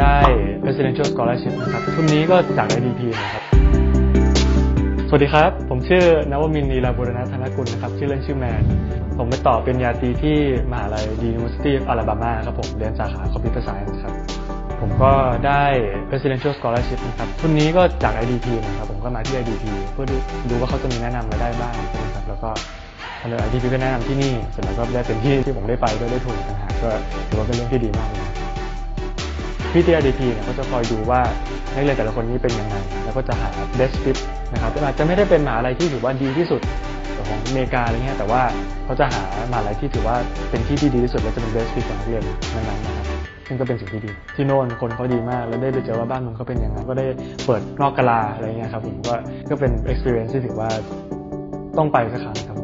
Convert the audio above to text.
ได้ Presidential Scholarship นะครับ ทุนนี้ก็จาก IDP นะครับ สวัสดีครับ ผมชื่อนวมินทร์นีลาบุรณะธนกุลนะครับ ชื่อเล่นชื่อแมน ผมไปต่อเป็นญาตรีที่มหาลัย University of Alabama ครับผม เรียนสาขา Computer Science ครับ ผมก็ได้ Presidential Scholarship นะครับ ทุนนี้ก็จาก IDP นะครับ ผมก็มาที่ IDP เพื่อดูดูว่าเขาจะมีแนะนำอะไรได้บ้างนะครับ แล้วก็ทาง IDP ก็แนะนำที่นี่ เสร็จแล้วก็ได้เป็นที่ที่ผมได้ไปด้วยได้ทุนนะฮะก็ถือว่าเป็นเรื่องที่ดีมากเลย พี่ที่ IDP เนี่ยก็จะคอยดูว่านักเรียนแต่ละคนนี้เป็นยังไง แล้วก็จะหา best fit นะครับอาจจะไม่ได้เป็นมหาลัยที่ถือว่าดีที่สุดของอเมริกาอะไรเงี้ยแต่ว่าเขาจะหามหาลัยที่ถือว่าเป็นที่ที่ดีที่สุดและจะเป็น best fit ของนักเรียนนั้นๆนะครับซึ่งก็เป็นสิ่งที่ดี ที่โน่นคนเขาดีมาก แล้วได้ไปเจอว่าบ้านมืองเขาเป็นยังไงก็ได้เปิดนอกกะลาอะไรเงี้ยครับผมก็ก็เป็น experience ที่ถือว่าต้องไปสักครั้งครับ